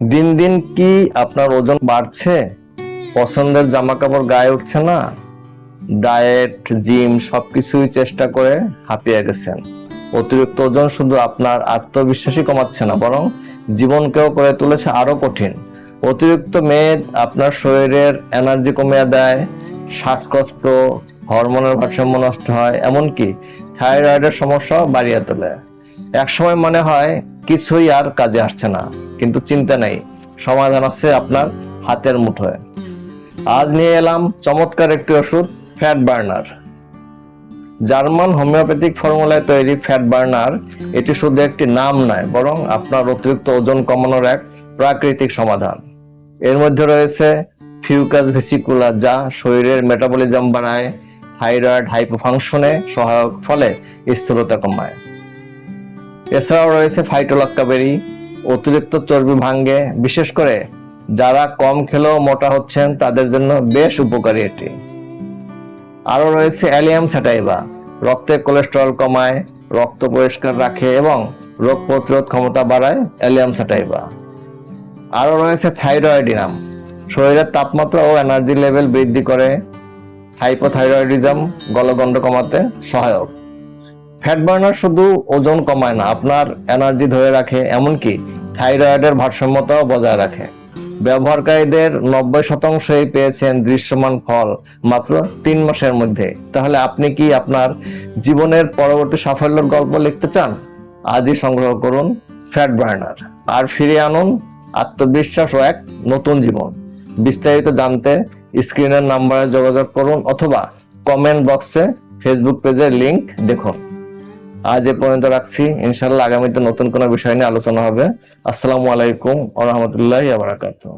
দিন দিন কি আপনার ওজন বাড়ছে? পছন্দের জামা কাপড় গায়ে উঠছে না? ডায়েট, জিম, সবকিছুই চেষ্টা করে হাঁপিয়ে গেছেন। অতিরিক্ত ওজন শুধু আপনার আত্মবিশ্বাসই কমাচ্ছে না, বরং জীবনকেও করে তুলেছে আরও কঠিন। অতিরিক্ত মেদ আপনার শরীরের এনার্জি কমিয়ে দেয়, শ্বাসকষ্ট, হরমোনের ভারসাম্য নষ্ট হয়, এমনকি থাইরয়েডের সমস্যাও বাড়িয়ে তোলে। একসময় মনে হয় কিছুই আর কাজে আসছে না, কিন্তু চিন্তা নেই, সমাধান আছে আপনার হাতের মুঠোয়। আজ নিয়ে এলাম চমৎকার একটি ওষুধ, ফ্যাট বার্নার। জার্মান হোমিওপ্যাথিক ফর্মুলায় তৈরি ফ্যাট বার্নার, এটি শুধু একটি নাম নয়, বরং আপনার অতিরিক্ত ওজন কমানোর এক প্রাকৃতিক সমাধান। এর মধ্যে রয়েছে ফিউকাস ভেসিকুলা যা শরীরের মেটাবলিজম বাড়ায়, থাইরয়েড হাইপোফাংশনে সহায়ক ফলে স্থূলতা কমায়। এছাড়াও রয়েছে ফাইটোলাক্কাবেরি অতিরিক্ত চর্বি ভাঙ্গে, বিশেষ করে যারা কম খেলেও মোটা হচ্ছেন, তাদের জন্য বেশ উপকারী এটি। আরও রয়েছে অ্যালিয়াম স্যাটাইভা রক্তে কোলেস্টেরল কমায়, রক্ত পরিষ্কার রাখে এবং রোগ প্রতিরোধ ক্ষমতা বাড়ায় অ্যালিয়াম স্যাটাইভা আরও রয়েছে থাইরয়েডিনাম, শরীরের তাপমাত্রা ও এনার্জি লেভেল বৃদ্ধি করে, হাইপোথাইরয়েডিজম গলগণ্ড কমাতে সহায়ক। ফ্যাট বার্নার শুধু ওজন কমায় না, আপনার এনার্জি ধরে রাখে, এমনকি থাইরয়েডের ভারসাম্যতাও বজায় রাখে। ব্যবহারকারীদের নব্বই শতাংশই পেয়েছেন দৃশ্যমান ফল মাত্র তিন মাসের মধ্যে। তাহলে আপনি কি আপনার জীবনের পরবর্তী সাফল্যের গল্প লিখতে চান? আজই সংগ্রহ করুন ফ্যাট বার্নার আর ফিরে আনুন আত্মবিশ্বাস ও এক নতুন জীবন। বিস্তারিত জানতে স্ক্রিনের নাম্বারে যোগাযোগ করুন অথবা কমেন্ট বক্সে ফেসবুক পেজের লিংক দেখুন। আজ এ পর্যন্ত রাখছি। ইনশাল্লাহ আগামীতে নতুন কোনো বিষয় নিয়ে আলোচনা হবে। আসসালামু আলাইকুম আহমতুল্লাহ রাহমাতুল্লাহি ওয়া বারাকাতুহু।